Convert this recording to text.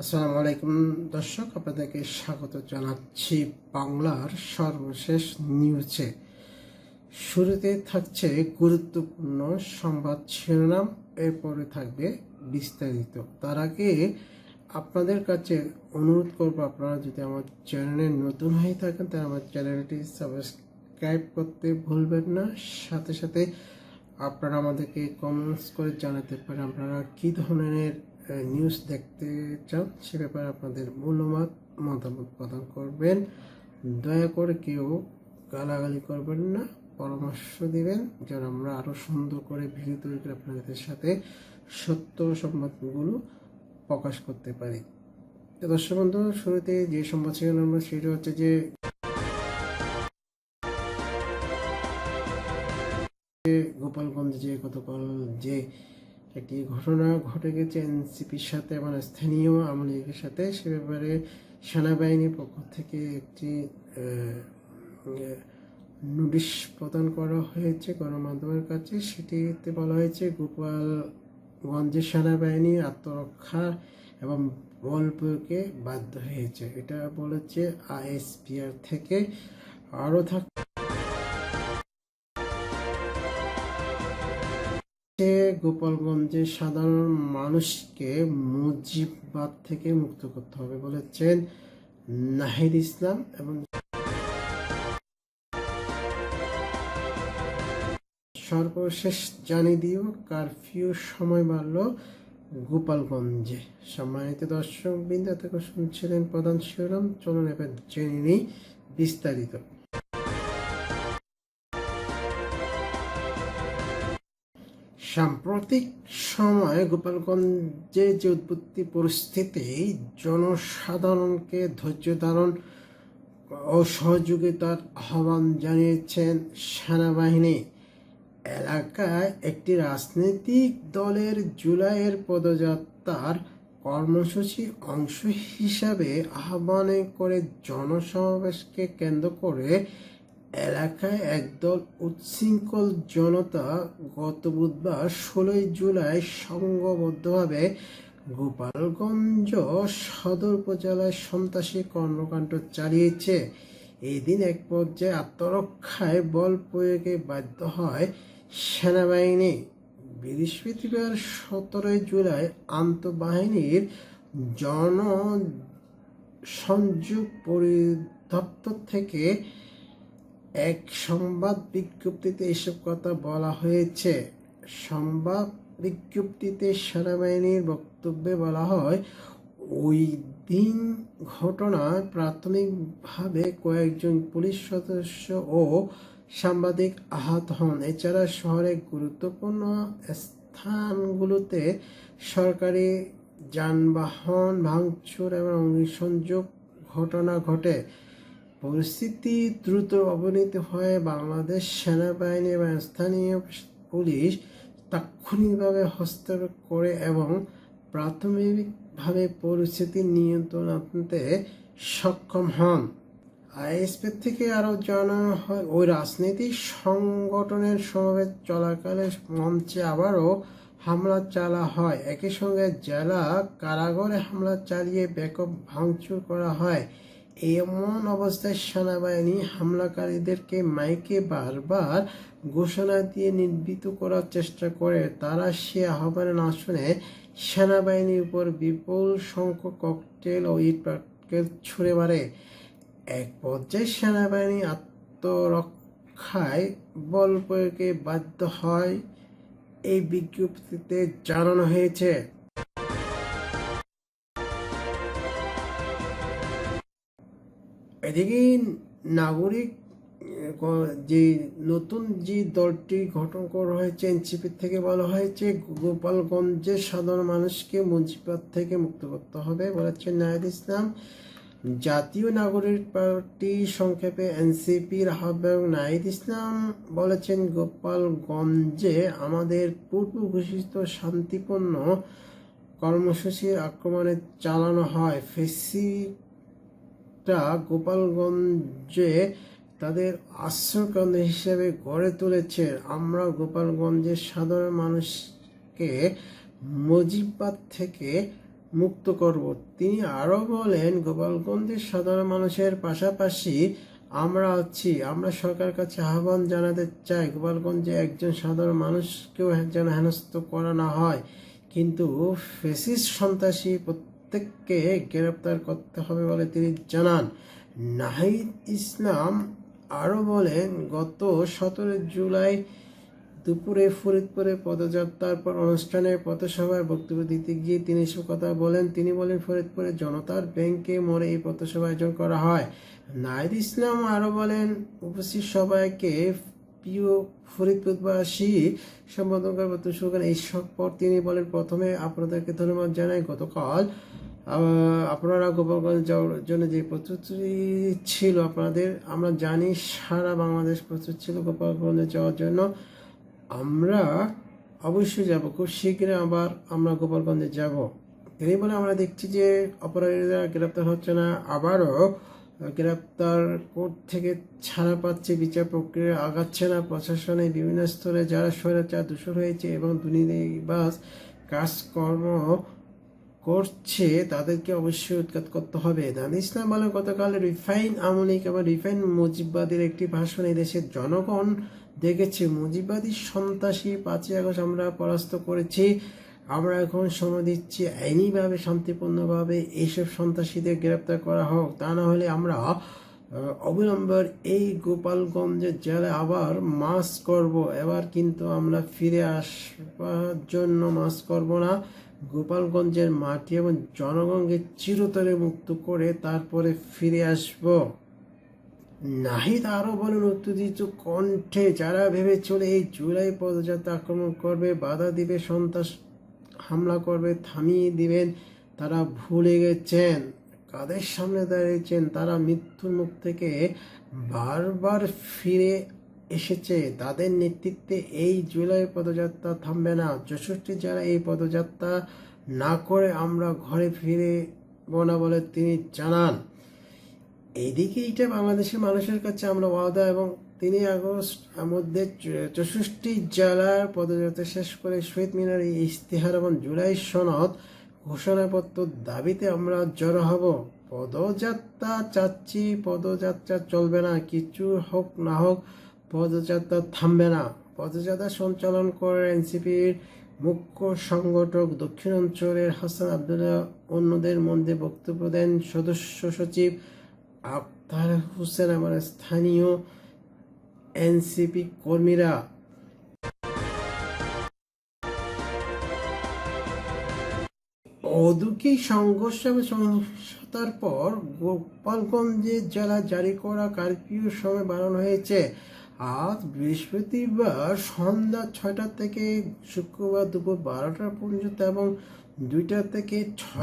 আসসালামু আলাইকুম দর্শক, আপনাদেরকে স্বাগত জানাচ্ছি বাংলার সর্বশেষ নিউজে। শুরুতে থাকছে গুরুত্বপূর্ণ সংবাদ শিরোনাম, এরপরে থাকবে বিস্তারিত। তার আগে আপনাদের কাছে অনুরোধ করব, আপনারা যদি আমার চ্যানেলে নতুন হয়ে থাকেন, তাহলে আমার চ্যানেলটি সাবস্ক্রাইব করতে ভুলবেন না। সাথে সাথে আপনারা আমাদেরকে কমেন্টস করে জানাতে পারেন, আপনারা কী ধরনের নিউজ দেখতে চান সে ব্যাপারে আপনাদের মূল্যমত মতামত প্রদান করবেন। দয়া করে কেউ গালাগালি করবেন না, পরামর্শ দিবেন, যেন আমরা আরও সুন্দর করে ভিডিও তৈরি করে আপনাদের সাথে সত্য সংবাদগুলো প্রকাশ করতে পারি। তো দর্শক বন্ধু, শুরুতে যে সংবাদ ছিল আমরা, সেটা হচ্ছে যে, গোপালগঞ্জ যে গতকাল যে একটি ঘটনা ঘটে গেছে এনসিপির সাথে মানে স্থানীয় আওয়ামী লীগের সাথে। সে ব্যাপারে সেনাবাহিনীর পক্ষ থেকে একটি নোটিশ প্রদান করা হয়েছে গণমাধ্যমের কাছে। সেটিতে বলা হয়েছে, গোপালগঞ্জের সেনাবাহিনী আত্মরক্ষা এবং বল প্রয়োগে বাধ্য হয়েছে। এটা বলেছে আইএসপিআর থেকে। আরও থাক গোপালগঞ্জের সাধারণ মানুষকে মুজিববাদ থেকে মুক্ত করতে হবে বলেছেন নাহিদ ইসলাম এবং সর্বশেষ জানিয়ে দিও, কারফিউ সময় বাড়ল গোপালগঞ্জে। সম্মানিত দর্শক বৃন্দ থেকে শুনছিলেন প্রধান শিরোনাম। চলুন এবার জেনে নিই বিস্তারিত। সাম্প্রতিক সময়ে গোপালগঞ্জে যে উৎপত্তি পরিস্থিতি, জনসাধারণকে ধৈর্য ধারণ ও সহযোগিতার আহ্বান জানিয়েছেন সেনাবাহিনী। এলাকায় একটি রাজনৈতিক দলের জুলাইয়ের পদযাত্রার কর্মসূচি অংশ হিসাবে আহ্বান করে জনসমাবেশকে কেন্দ্র করে এলাকায় একদল উচ্ছৃঙ্খল জনতা গত বুধবার ষোলোই জুলাই সংঘবদ্ধভাবে গোপালগঞ্জ সদর উপজেলায় সন্ত্রাসী কর্মকাণ্ড চালিয়েছে। এই দিন এক পর্যায়ে আত্মরক্ষায় বল প্রয়োগে বাধ্য হয় সেনাবাহিনী। বৃহস্পতিবার সতেরোই জুলাই আন্তঃবাহিনীর জন সংযোগ পরিদপ্তর থেকে এক সংবাদ বিজ্ঞপ্তিতে এসব কথা বলা হয়েছে। সংবাদ বিজ্ঞপ্তিতে সেনাবাহিনীর বক্তব্যে বলা হয়, ওই দিন ঘটনায় প্রাথমিকভাবে কয়েকজন পুলিশ সদস্য ও সাংবাদিক আহত হন। এছাড়া শহরের গুরুত্বপূর্ণ স্থানগুলোতে সরকারি যানবাহন ভাঙচুর এবং অগ্নিসংযোগ ঘটনা ঘটে। পরিস্থিতি দ্রুত অবনীত হয়ে বাংলাদেশ সেনাবাহিনী এবং স্থানীয় পুলিশ তাৎক্ষণিকভাবে হস্তক্ষেপ করে এবং প্রাথমিকভাবে পরিস্থিতি নিয়ন্ত্রণ আনতে সক্ষম হন। আইএসপি থেকে আরও জানানো হয়, ওই রাজনৈতিক সংগঠনের সমাবেশ চলাকালে মঞ্চে আবারও হামলা চালা হয়। একই সঙ্গে জেলা কারাগারে হামলা চালিয়ে ব্যাপক ভাঙচুর করা হয়। এমন অবস্থায় সেনাবাহিনী হামলাকারীদেরকে মাইকে বারবার ঘোষণা দিয়ে নির্বিত করার চেষ্টা করে, তারা সে আহ্বানে না শুনে সেনাবাহিনীর উপর বিপুল সংখ্যক ককটেল ও ইট পাটকেল ছুড়ে মারে। এক পর্যায়ে সেনাবাহিনী আত্মরক্ষায় বল প্রয়োগে বাধ্য হয়। এই বিজ্ঞপ্তিতে জানানো হয়েছে এদিকে নাগরিক যে নতুন যে দলটি গঠন করা হয়েছে এনসিপি থেকে বলা হয়েছে, গোপালগঞ্জের সাধারণ মানুষকে মুন্সিপাত থেকে মুক্ত করতে হবে বলেছেন নায়দ ইসলাম। জাতীয় নাগরিক পার্টি সংক্ষেপে এনসিপির আহ্বায়ক নাহিদ ইসলাম বলেছেন, গোপালগঞ্জে আমাদের পূর্ব ঘোষিত শান্তিপূর্ণ কর্মসূচির আক্রমণে চালানো হয়। ফেসি টা গোপালগঞ্জে তাদের আশ্রয়কেন্দ্র হিসেবে গড়ে তুলেছে। আমরা গোপালগঞ্জের সাধারণ মানুষকে মুজিবাদ থেকে মুক্ত করব। তিনি আরও বলেন, গোপালগঞ্জের সাধারণ মানুষের পাশাপাশি আমরা আছি। আমরা সরকারের কাছে আহ্বান জানাতে চাই, গোপালগঞ্জে একজন সাধারণ মানুষকেও যেন হেনস্থ করা না হয়। কিন্তু ফেসিস সন্ত্রাসী প্রত্যেককে গ্রেপ্তার করতে হবে বলে তিনি জানান। নাহিদ ইসলাম আরও বলেন, গত সতেরো জুলাই দুপুরে ফরিদপুরে পদযাত্রার পর অনুষ্ঠানে পথসভায় বক্তব্য দিতে গিয়ে তিনি এসব কথা বলেন। তিনি বলেন, ফরিদপুরে জনতার ব্যাংকে মোড়ে এই পথসভা আয়োজন করা হয়। নাহিদ ইসলাম আরও বলেন, উপস্থিত সবাইকে প্রিয় ফরিদপুরবাসী সম্বোধন বক্তব্য শুরু করেন এইসব পর তিনি বলেন, প্রথমে আপনাদেরকে ধন্যবাদ জানাই। গতকাল আপনারা গোপালগঞ্জ যাওয়ার জন্য যে প্রস্তুতি ছিল আপনাদের, আমরা জানি সারা বাংলাদেশ প্রস্তুত ছিল গোপালগঞ্জে যাওয়ার জন্য। আমরা অবশ্যই যাব, খুব শীঘ্রই আবার আমরা গোপালগঞ্জে যাব। তিনি বলে আমরা দেখছি যে অপরাধীরা গ্রেপ্তার হচ্ছে না। আবারও গ্রেপ্তার কোর্ট থেকে ছাড়া পাচ্ছে বিচার প্রক্রিয়া, আগাচ্ছে না প্রশাসনে। বিভিন্ন স্তরে যারা স্বৈরাচার দূষণ হয়েছে এবং দুর্নীতিবাজ কাজকর্ম করছে, তাদেরকে অবশ্যই উৎখাত করতে হবে। দান ইসলাম বলেন, গতকাল রিফাইন আমলিক এবং রিফাইন মুজিববাদীর একটি ভাষণ দেশের জনগণ দেখেছে। মুজিববাদী সন্ত্রাসী পাঁচই আগস্ট আমরা পরাস্ত করেছি। আমরা এখন সময় দিচ্ছি আইনিভাবে শান্তিপূর্ণভাবে এইসব সন্ত্রাসীদের গ্রেপ্তার করা হোক। তা না হলে আমরা আহ, অবিলম্বে এই গোপালগঞ্জের জেলায় আবার মাস করব। এবার কিন্তু আমরা ফিরে আসবার জন্য মাস করব না। গোপালগঞ্জের মাটি এবং জনগণকে চিরতরে মুক্ত করে তারপরে ফিরে আসব। নাহিদ আরও বলেন উত্তেজিত কণ্ঠে যারা ভেবে চলে এই জুলাই পদযাত্রা আক্রমণ করবে বাধা দিবে সন্ত্রাস হামলা করবে, থামিয়ে দিবেন, তারা ভুলে গেছেন। কাদের সামনে দাঁড়িয়েছেন? তারা মৃত্যুর মুখ থেকে বারবার ফিরে এসেছে। তাদের নেতৃত্বে এই জুলাই পদযাত্রা থামবে না। চৌষট্টি যারা এই পদযাত্রা না করে আমরা ঘরে ফিরে না বলে তিনি জানান। এইদিকে এটা বাংলাদেশের মানুষের কাছে আমরা ওয়াদা এবং তিন আগস্ট মধ্যে চৌষট্টি জেলার পদযাত্রা শেষ করে শহীদ মিনার ইশতেহার এবং জুলাই সনদ ঘোষণাপত্র দাবিতে আমরা জড়ো হব। পদযাত্রা চাচ্ছি, পদযাত্রা চলবে না, কিছু হোক না হোক, পদযাত্রা থামবে না। পদযাত্রা সঞ্চালন করে এনসিপির মুখ্য সংগঠক দক্ষিণ অঞ্চলের হাসান আবদুল্লাহ, অন্যদের মধ্যে বক্তব্য দেন সদস্য সচিব আক্তার হোসেন আমার স্থানীয় এনসিপি কর্মীরা। অদুকি সংঘর্ষ সহিংসতার পর গোপালগঞ্জে জেলা জারি করা কারফিউ সময় বাড়ানো হয়েছে। আজ বৃহস্পতিবার সন্ধ্যা ছয়টা থেকে শুক্রবার দুপুর বারোটা পর্যন্ত এবং দুইটা থেকে ছয়